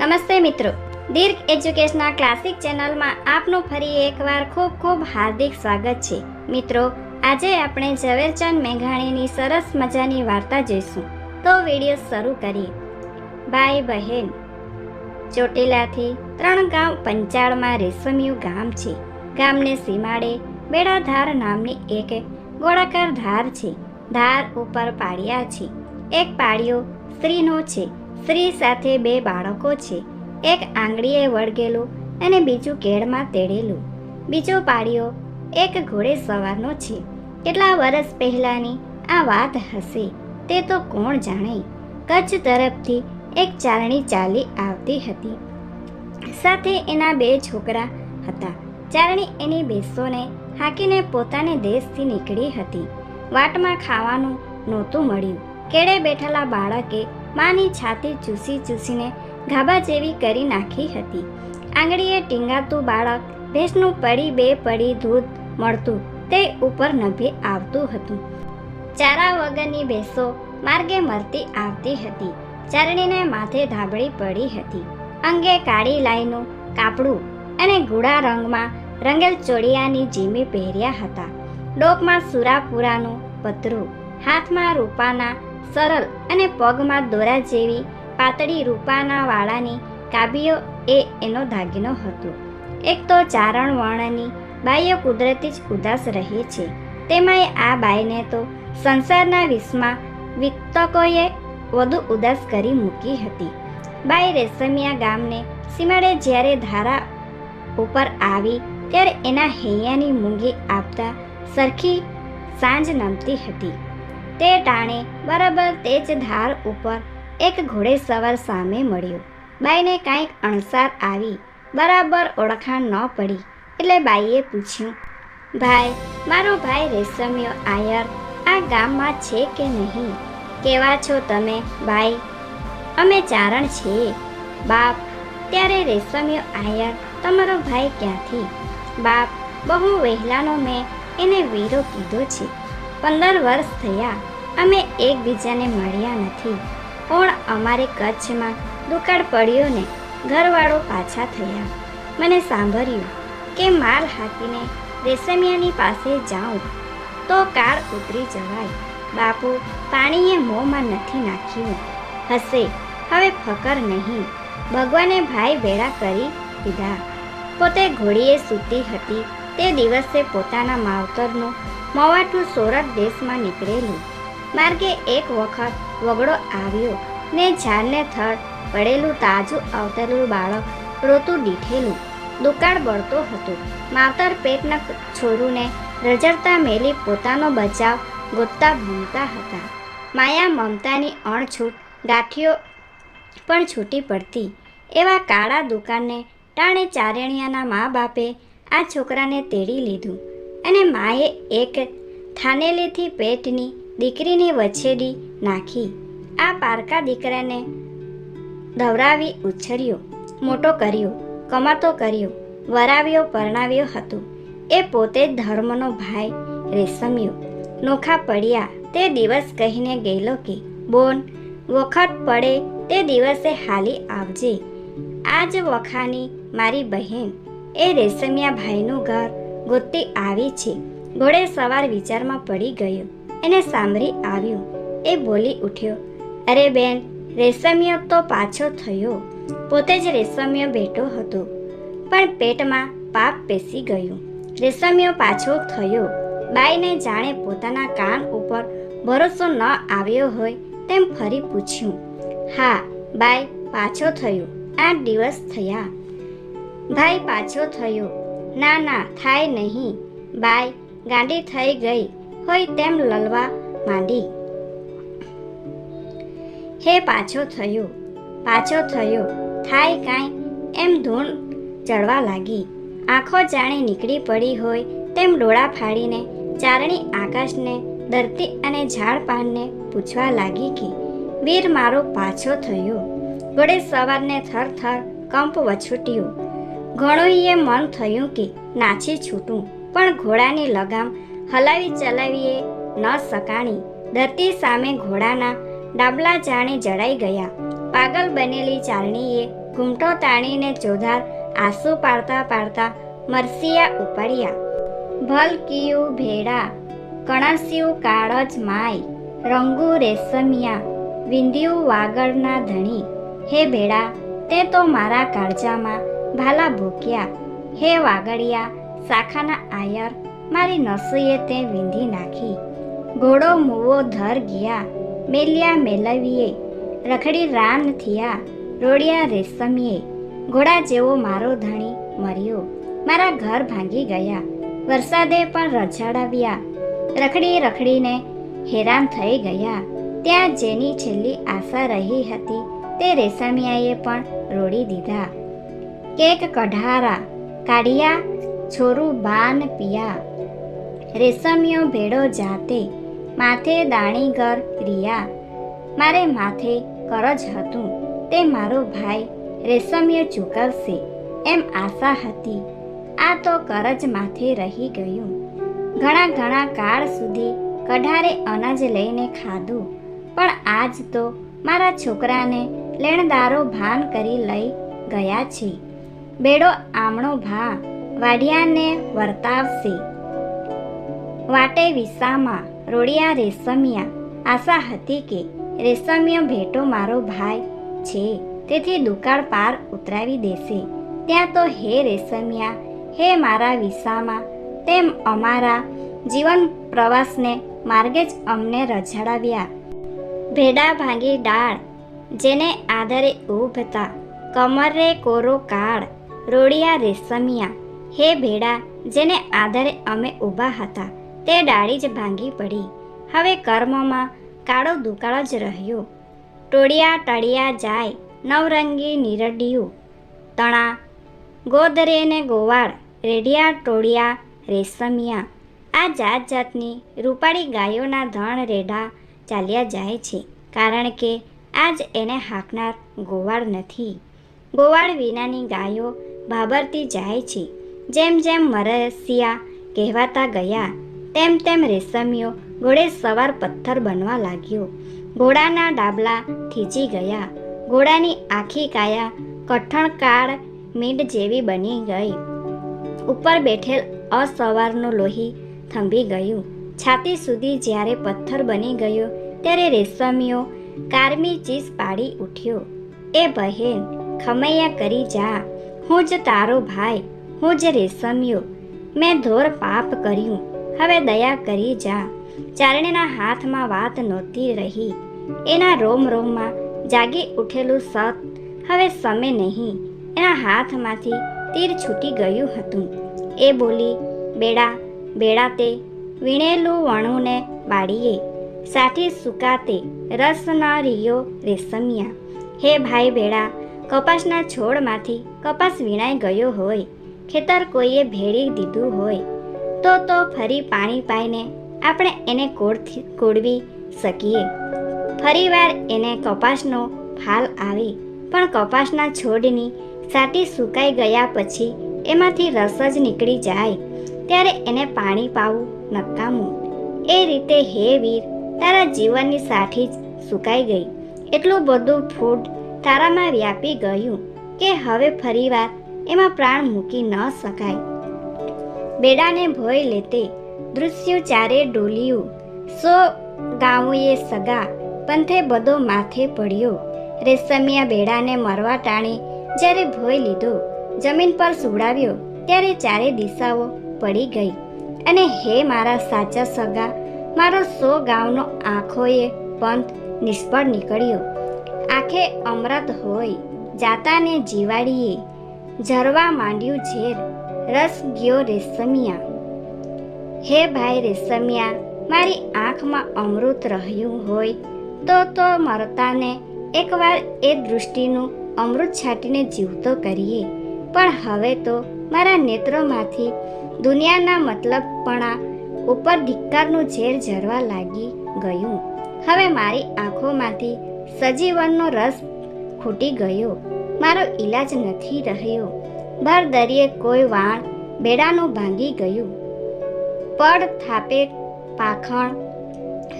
નમસ્તે મિત્રો. દીર્ઘ educational classic ચેનલમાં આપનું ફરી એકવાર ખૂબ ખૂબ હાર્દિક સ્વાગત છે. મિત્રો, આજે આપણે ઝવેરચંદ મેઘાણીની સરસ મજાની વાર્તા જોઈશું. તો વીડિયો શરૂ કરીએ. ભાઈ બહેન, ચોટીલાથી ત્રણ ગામ પંચાળમાં રેશમિયું ગામ છે. ગામને સીમાડે બેડાધાર નામની એક ગોળાકાર ધાર છે. ધાર ઉપર પાળિયા છે. એક પાળિયો સ્ત્રીનો છે. સ્ત્રી સાથે બે બાળકો છે. એક આંગળીએ વળગેલું અને બીજું કેળમાં તેડેલું. બીજો પાડિયો એક ઘોડે સવારનો છે. કેટલા વર્ષ પહેલાંની આ વાત હશે તે તો કોણ જાણે? કચ્છ તરફથી એક ચારણી ચાલી આવતી હતી. સાથે એના બે છોકરા હતા. ચારણી એની બેસોને હાંકીને પોતાને દેશથી નીકળી હતી. વાટમાં ખાવાનું નહોતું મળ્યું. કેળે બેઠેલા બાળકે માની છાતી ચૂસી ચૂસીને ગાભા જેવી કરી નાખી હતી. આંગળીએ ટીંગાતું બાળક, ભેંસનું પડી બે પડી દૂધ મળતું, તે ઉપર નભે આવતું હતું. ચારા વગરની ભેંસો માર્ગે મરતી આવતી હતી. ચરણીને માથે ધાબળી પડી હતી. અંગે કાળી લાઈનું કાપડું અને ગુડા રંગમાં રંગેલ ચોડિયાની જીમી પહેર્યા હતા. ડોકમાં સુરાપુરાનું પતરું, હાથમાં રૂપાના સરળ અને પગમાં દોરા જેવી પાતળી રૂપાના વાળાની કાબીઓ એ એનો દાગીનો હતો. એક તો ચારણ વર્ણની બાઈઓ કુદરતી જ ઉદાસ રહે છે. તેમાંય આ બાઈને તો સંસારના વિષમાં વિતકોએ વધુ ઉદાસ કરી મૂકી હતી. બાઈ રેશમિયા ગામને સીમાડે જ્યારે ધારા ઉપર આવી, ત્યારે એના હૈયાની મૂંગી આપતા સરખી સાંજ નમતી હતી. તે ટાણે બરાબર તે જ ધાર ઉપર એક ઘોડે સવાર સામે મળ્યો. બાઈને કાંઈક અણસાર આવી બરાબર ઓળખાણ ન પડી એટલે બાઈએ પૂછ્યું, ભાઈ, મારો ભાઈ રેશમિયો આયર આ ગામમાં છે કે નહીં? કેવા છો તમે, ભાઈ? અમે ચારણ છીએ. બાપ, ત્યારે રેશમિયો આયર તમારો ભાઈ ક્યાંથી? બાપ, બહુ વહેલાનો મેં એને વીરો કીધો છે. પંદર વર્ષ થયા અમે એકબીજાને મળ્યા નથી. પણ અમારે કચ્છમાં દુકાળ પડ્યો ને ઘરવાળો પાછા થયા. મને સાંભળ્યું કે માલ હાકીને રેશમિયાની પાસે જાઉં, તો કાળ ઉતરી જવાય. બાપુ પાણીએ મોંમાં નથી નાખ્યું. હશે, હવે ફકર નહીં. ભગવાને ભાઈ ભેળા કરી દીધા. પોતે ઘોડીએ સૂતી હતી. તે દિવસે પોતાના માવતરનું મવાઠું સોરઠ દેશમાં નીકળેલું. માર્ગે એક વખત વગડો આવ્યો ને ઝાડને થડ પડેલું તાજું અવતરેલું બાળક રોતું દીઠેલું દુકાળ બળતો હતો. માવતર પેટના છોરુને રજડતા મેલી પોતાનો બચાવ ગોતતા ભૂમતા હતા. માયા મમતાની અણછૂટ ગાંઠીઓ પણ છૂટી પડતી. એવા કાળા દુકાનને ટાણે ચારેણિયાના મા બાપે આ છોકરાને તેડી લીધું અને માએ એક થાનેલીથી પેટની દીકરીની વછેડી નાખી. આ પારકા દીકરાને દવરાવી ઉછર્યો, મોટો કર્યો, કમાતો કર્યો, વરાવ્યો, પરણાવ્યો હતો. એ પોતે ધર્મનો ભાઈ રેશમ્યો. નોખા પડ્યા, તે દિવસ કહીને ગયેલો કે, બોન, વખત પડે તે દિવસે હાલી આવજે. આજ વખાની મારી બહેન. એ રેશમિયા ભાઈનું ઘર ગોતી આવી છે. ઘોડે સવાર વિચારમાં પડી ગયો. એને સાંભળી આવ્યું. એ બોલી ઉઠ્યો, અરે બેન, રેશમિયો તો પાછો થયો. પોતે જ રેશમિયો બેઠો હતો. પણ પેટમાં પાપ પેસી ગયું. રેશમિયો પાછો થયો. બાઈને જાણે પોતાના કાન ઉપર ભરોસો ન આવ્યો હોય તેમ ફરી પૂછ્યું, હા, બાઈ પાછો થયો. આઠ દિવસ થયા. ભાઈ પાછો થયો. ના ના, થાય નહીં. બાઈ ગાંડી થઈ ગઈ. હોય તેમ લલવા માંડી. હે પાછો થયો પાછો થયો, થાય કાંઈ એમ ધૂણ ચડવા લાગી. આંખો જાણે નીકળી પડી હોય તેમ ડોળા ફાડીને ચારણી આકાશને ધરતી અને ઝાડ પાનને પૂછવા લાગી કે, વીર મારો પાછો થયો. ઘોડે સવારને થર થર કંપ વછૂટ્યો. ઘણોઈએ મન થયું કે, નાચી છૂટું. પણ ઘોડાની લગામ હલાવી ચલાવીએ ન સકાણી. ધરતી સામે ઘોડાના ડાબલા જાણે જડાઈ ગયા. પાગલ બનેલી ચારણીએ ઘૂમટો તાણીને ચોધાર આંસુ પાડતા પાડતા મરસિયા ઉપાડ્યા. ભલકીયું ભેડા, કણસ્યું કાળજ માય રંગુ રેશમિયા, વિંધ્યું વાગડના ધણી. હે ભેડા, તે તો મારા કાળજામાં ભાલા ભૂક્યા. હે વાગડિયા, શાખાના આયર મારી નસુએ તે વિંધી નાખી. ઘોડો, મૂવો, ધર ગયા. મેલ્યા મેલવીએ. રખડી રાન થયા. રોડિયા રેશમીએ. ઘોડા જેવો મારો ધણી મર્યો. મારા ઘર ભાંગી ગયા. વરસાદે પણ રઝાડાવ્યા. રખડી રખડીને હેરાન થઈ ગયા. ત્યાં જેની છેલ્લી આશા રહી હતી તે રેશમિયાએ પણ રોડી દીધા. કેક કઢારા. કાઢિયા, છોરું બાન પિયા. રેશમિયો ભેડો જાતે. માથે દાણીગર રિયા મારે માથે કરજ હતું. તે મારો ભાઈ રેશમિયો ચૂકવશે. એમ આશા હતી. આ તો કરજ માથે રહી ગયું. ઘણા ઘણા કાળ સુધી કઢારે અનાજ લઈને ખાધું. પણ આજ તો મારા છોકરાને લેણદારો ભાન કરી લઈ ગયા છે. બેડો આમણો ભા વાડિયાને વર્તાવશે. વાટે વિસામાં, રોડિયા રેશમિયા. આશા હતી કે રેશમિયા ભેટો મારો ભાઈ છે, તેથી દુકાળ પાર ઉતરાવી દેશે. ત્યાં તો હે રેશમિયા, હે મારા વિસામાં, તેમ અમારા જીવન પ્રવાસને માર્ગે જ અમને રઝાડાવ્યા ભેડા ભાંગી ડાળ, જેને આધારે ઊભતા, કમરે કોરો કાળ, રોડિયા રેશમિયા, હે ભેડા, જેને આધારે અમે ઊભા હતા. તે ડાળી જ ભાંગી પડી. હવે કર્મમાં કાળો દુકાળ જ રહ્યો. ટોળિયા ટળિયા જાય, નવરંગી નીરડિયું. તણા, ગોદરે ને ગોવાળ, રેડિયા ટોળિયા રેશમિયા. આ જાત જાતની રૂપાળી ગાયોના ધણ રેઢા ચાલ્યા જાય છે. કારણ કે આજ એને હાંકનાર ગોવાળ નથી. ગોવાળ વિનાની ગાયો ભાભરતી જાય છે. જેમ જેમ મરસિયા કહેવાતા ગયા તેમ તેમ રેશમિયો ઘોડે સવાર પથ્થર બનવા લાગ્યો. ઘોડાના ડાબલા થીજી ગયા. ઘોડાની આખી કાયા કઠણ કાળ મીંડ જેવી બની ગઈ. ઉપર બેઠેલ અસવારનો લોહી થંભી ગયું. છાતી સુધી જ્યારે પથ્થર બની ગયો ત્યારે રેશમિયો કારમી ચીસ પાડી ઉઠ્યો. એ બહેન, ખમૈયા કરી જા. હું જ તારો ભાઈ. હું જ રેશમિયો મેં ધોર પાપ કર્યું. હવે દયા કરી જા. ચારણીના હાથમાં વાત નહોતી રહી. એના રોમ રોમમાં જાગી ઉઠેલું સત હવે સમે નહીં. એના હાથમાંથી તીર છૂટી ગયું હતું. એ બોલી, બેડા બેડા તે, વીણેલું વણુને બાળીએ સાઠી સુકાતે રસના રિયો રેશમિયા હે ભાઈ બેડા, કપાસના છોડમાંથી કપાસ વીણાઈ ગયો હોય. ખેતર કોઈએ ભેળી દીધું હોય. તો તો ફરી પાણી પાઈને આપણે એને કોડથી કોડવી શકીએ. ફરીવાર એને કપાસનો ફાલ આવે, પણ કપાસના છોડની સાટી સુકાઈ ગયા પછી એમાંથી રસ જ નીકળી જાય. ત્યારે એને પાણી પાવું નકામું. એ રીતે હે વીર, તારા જીવનની સાઠી જ સુકાઈ ગઈ. એટલું બધું ફૂડ તારામાં વ્યાપી ગયું કે હવે ફરીવાર એમાં પ્રાણ મૂકી ન શકાય. બેડાને ભોય લેતે, દૃશ્યું ચારે ડોલિયું. સો ગાઉએ સગા, પંથે બધો માથે પડ્યો. રેશમિયા બેડાને મરવા ટાણી, જ્યારે ભોય લીધો, જમીન પર સુવડાવ્યો, ત્યારે ચારે દિશાઓ પડી ગઈ. અને હે મારા સાચા સગા, મારો સો ગામનો આંખોએ પંથ નિષ્ફળ નીકળ્યો. આંખે અમૃત હોય, જાતાને જીવાડીએ. ઝરવા માંડ્યું ઝેર રસ ગયો રેશમિયા હે ભાઈ રેશમિયા મારી આંખમાં અમૃત રહ્યું હોય, તો તો મરતાને એકવાર એ દૃષ્ટિનું અમૃત છાંટીને જીવતો કરીએ. પણ હવે તો મારા નેત્રોમાંથી દુનિયાના મતલબપણા ઉપર ધિક્કારનું ઝેર ઝરવા લાગી ગયું. હવે મારી આંખોમાંથી સજીવનનો રસ ખૂટી ગયો. મારો ઈલાજ નથી રહ્યો. ભર દરિયે કોઈ વાણ બેડાનું ભાંગી ગયું. પડ થાપે પાખણ,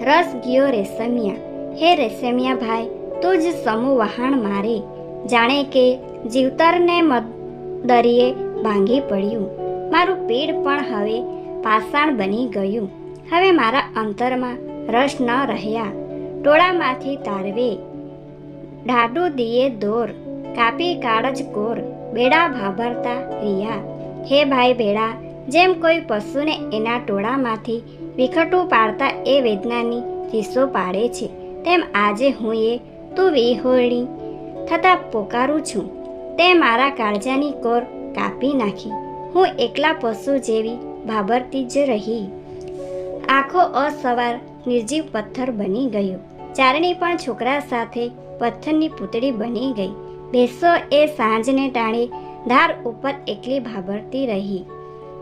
રસ ગયો રેશમિયા. હે રેશમિયા ભાઈ, તું જ સમૂહ વહાણ મારે. જાણે કે જીવતરને દરિયે ભાંગી પડ્યું. મારું પીડ પણ હવે પાષાણ બની ગયું. હવે મારા અંતરમાં રસ ન રહ્યા. ટોળામાંથી તારવે. ઢાડુ દિયે દોર, કાપી કાળજ કોર. બેડા ભાભરતા રહ્યા હે ભાઈ બેડા, જેમ કોઈ પશુને એના ટોળામાંથી વિખટું પાડતા એ વેદનાની ચીસો પાડે છે, તેમ આજે હું એ તું વિહોળી થતાં પોકારું છું. તે મારા કાળજાની કોર કાપી નાખી. હું એકલા પશુ જેવી ભાભરતી જ રહી. આખો અસવાર નિર્જીવ પથ્થર બની ગયો. ચારણી પણ છોકરા સાથે પથ્થરની પૂતળી બની ગઈ. બેસો એ સાંજને ટાણે ધાર ઉપર એકલી ભાભરતી રહી.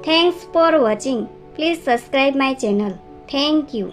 Thanks for watching please subscribe my channel thank you